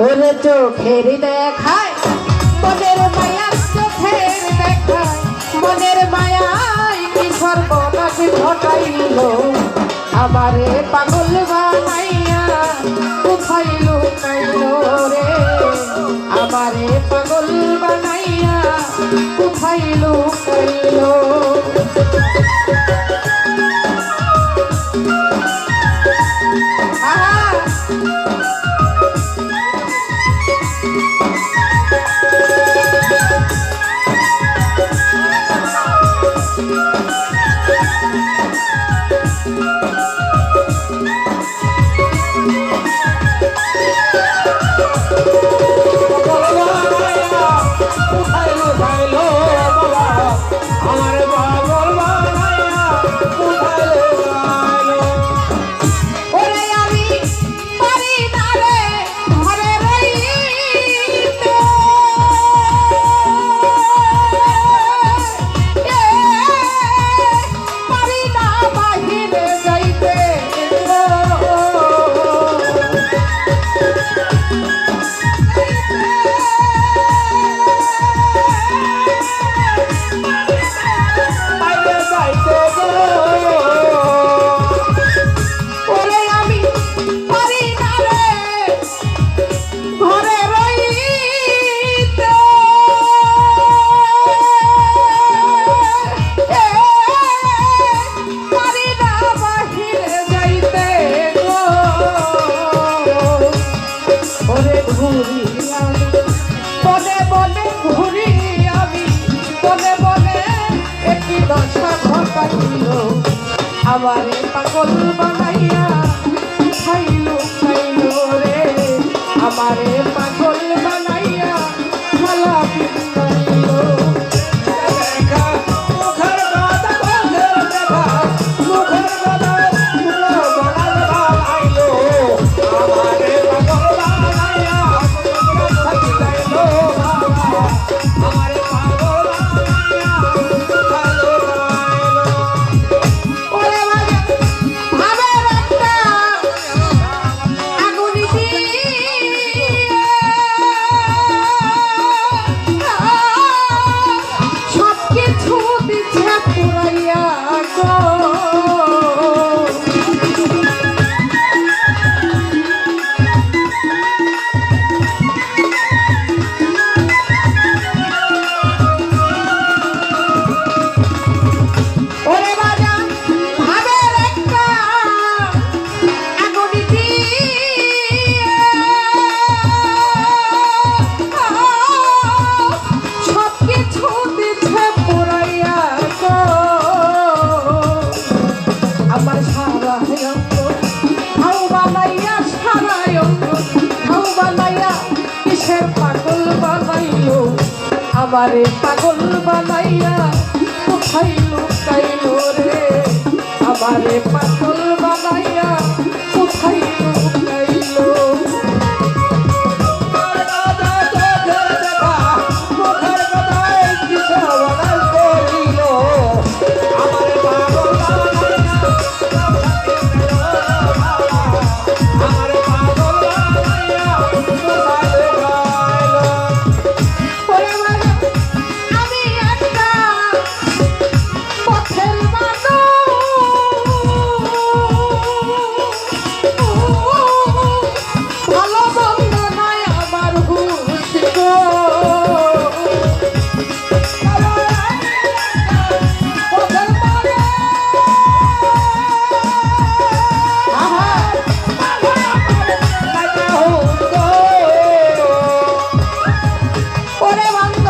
ওরে চোখের দেখায়, মনের মায়ার চোখের দেখায়, মনের মায়ায় কি সর্বনাশ ঘটাইল? আমারে পাগল বানাইয়া কোথায় লুকাইল রে? আমারে পাগল বানাইয়া কোথায় আমারে পাগল বানাইয়া খাইলো খাইলো রে। আমারে পাগল cor. আমার সারা অঙ্গ। হাউ বানাইয়া সারা অঙ্গ। হাউ বানাইয়া কিসের পাগল বানাইলো? আমারে পাগল বানাইয়া কোথায় লুকাইলো রে। আমারে পাগল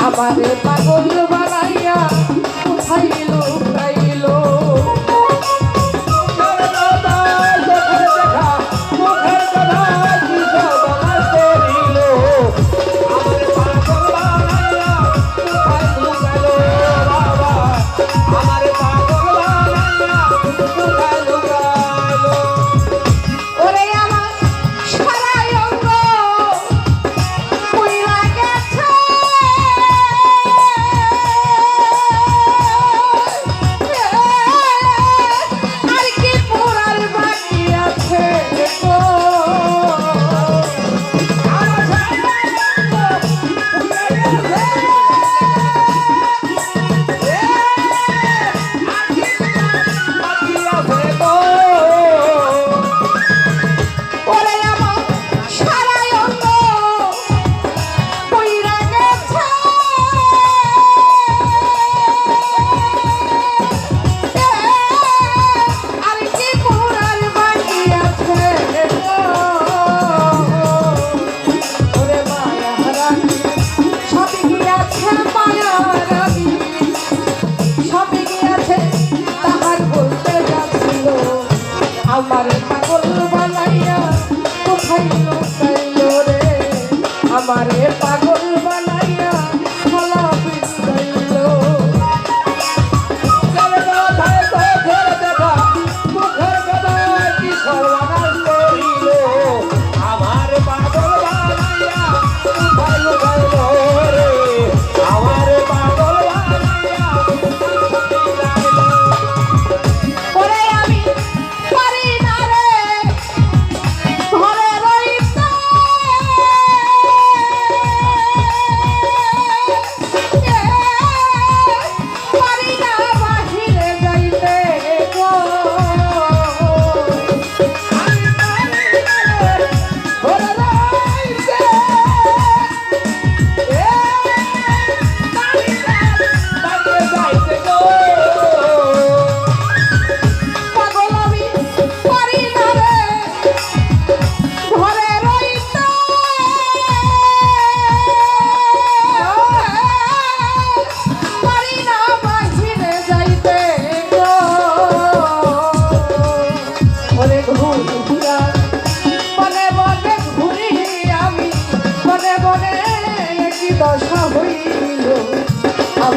আমার পাগল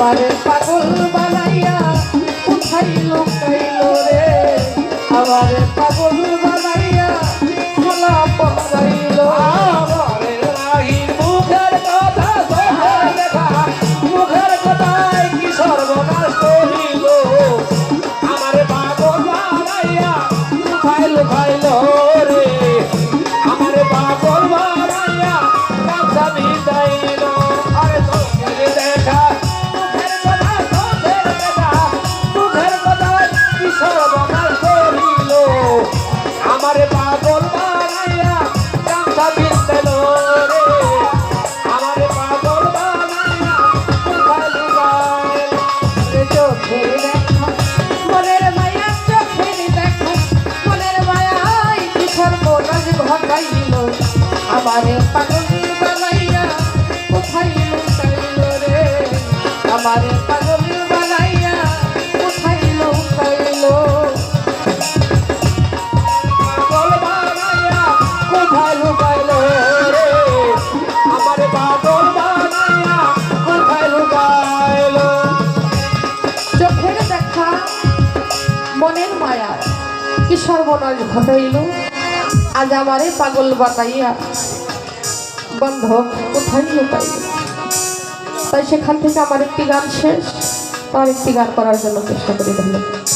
আমারে পাগল বানাইয়া কোথায় লোকাইল রে। আমারে আমারে পাগল বানাইয়া, কোথায় লুকাইল রে? আমারে পাগল বানাইয়া, কোথায় লুকাইল পাগল বানাইয়া কোথায় লুকাইল রে? আমারে পাগল বানাইয়া কোথায় লুকাইল চোখের দেখা, মনের মায়া, কি সর্বনাশ ঘটাইল? আজ আমারে পাগল বাতাইয়া বন্ধ কোথায় লুকাই তাই সেখান থেকে আমার একটি গান শেষ। তার একটি গান করার জন্য চেষ্টা করি ধন্যবাদ।